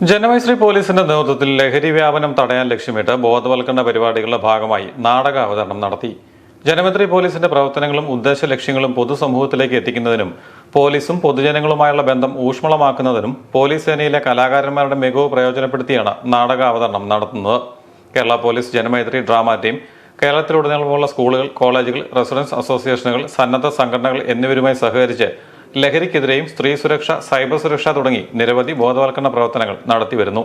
ജനമൈത്രി പോലീസിന്റെ നേതൃത്വത്തിൽ ലഹരി വ്യാപനം തടയാൻ ലക്ഷ്യമിട്ട് ബോധവൽക്കരണ പരിപാടികളുടെ ഭാഗമായി നാടക അവതരണം നടത്തി. ജനമൈത്രി പോലീസിന്റെ പ്രവർത്തനങ്ങളും ഉദ്ദേശ ലക്ഷ്യങ്ങളും പൊതുസമൂഹത്തിലേക്ക് എത്തിക്കുന്നതിനും പോലീസും പൊതുജനങ്ങളുമായുള്ള ബന്ധം ഊഷ്മളമാക്കുന്നതിനും പോലീസ് സേനയിലെ കലാകാരന്മാരുടെ മികവ് പ്രയോജനപ്പെടുത്തിയാണ് നാടക അവതരണം നടത്തുന്നത്. Kerala police Janamaithri drama team കേരളത്തിലുടനീളമുള്ള സ്കൂളുകൾ കോളേജുകൾ റെസിഡൻസ് അസോസിയേഷനുകൾ സന്നദ്ധ സംഘടനകൾ എന്നിവരുമായി സഹകരിച്ച് ലഹരിക്കെതിരെയും സ്ത്രീ സുരക്ഷ സൈബർ സുരക്ഷ തുടങ്ങി നിരവധി ബോധവൽക്കരണ പ്രവർത്തനങ്ങൾ നടത്തിവരുന്നു.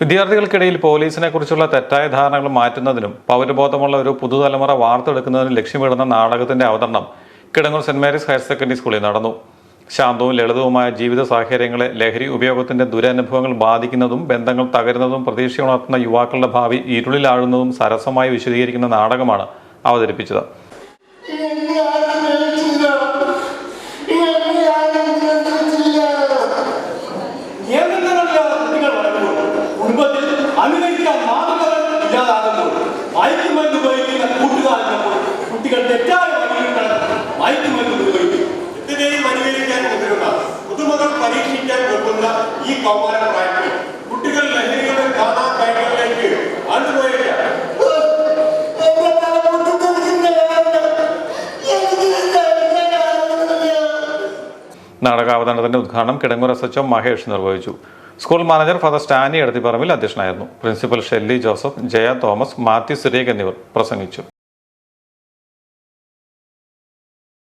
വിദ്യാർത്ഥികൾക്കിടയിൽ പോലീസിനെ കുറിച്ചുള്ള തെറ്റായ ധാരണകൾ മാറ്റുന്നതിനും പൗരബോധമുള്ള ഒരു പുതുതലമുറ വാർത്തെടുക്കുന്നതിനും ലക്ഷ്യമിടുന്ന നാടകത്തിന്റെ അവതരണം Kidangoor saint Mary's higher secondary സ്കൂളിൽ നടന്നു. ശാന്തവും ലളിതവുമായ ജീവിത സാഹചര്യങ്ങളെ ലഹരി ഉപയോഗത്തിന്റെ ദുരനുഭവങ്ങൾ ബാധിക്കുന്നതും ബന്ധങ്ങൾ തകരുന്നതും പ്രതീക്ഷയുണർത്തുന്ന യുവാക്കളുടെ ഭാവി ഇരുളിലാഴുന്നതും സരസമായി വിശദീകരിക്കുന്ന നാടകമാണ് അവതരിപ്പിച്ചത്. മയക്കുമരുന്ന് ഉപയോഗിക്കുന്ന കൂട്ടുകാരനപ്പോൾ കുട്ടികൾ തെറ്റായ വഴിയിൽ കടന്ന് മയക്കുമരുന്ന് ഉപയോഗിക്കും എന്തിനേയും അനുകരിക്കാൻ മുതിരുന്ന പുതുമകൾ പരീക്ഷിക്കാൻ പോകുന്ന ഈ കൗമാര പ്രായത്തിൽ കുട്ടികൾ ലഹരിയുടെ കാണാൻ കൈകളിലേക്ക് ആണ്ടുപോയേക്കാം നാടകാവതരണത്തിന്റെ ഉദ്ഘാടനം കിടങ്ങൂർ എസ് എച്ച് മഹേഷ് നിർവഹിച്ചു. School manager father Stany Edathiparambil അധ്യക്ഷനായിരുന്നു. Principal Shelly Joseph Jaya Thomas Mathew Surekh എന്നിവർ പ്രസംഗിച്ചു.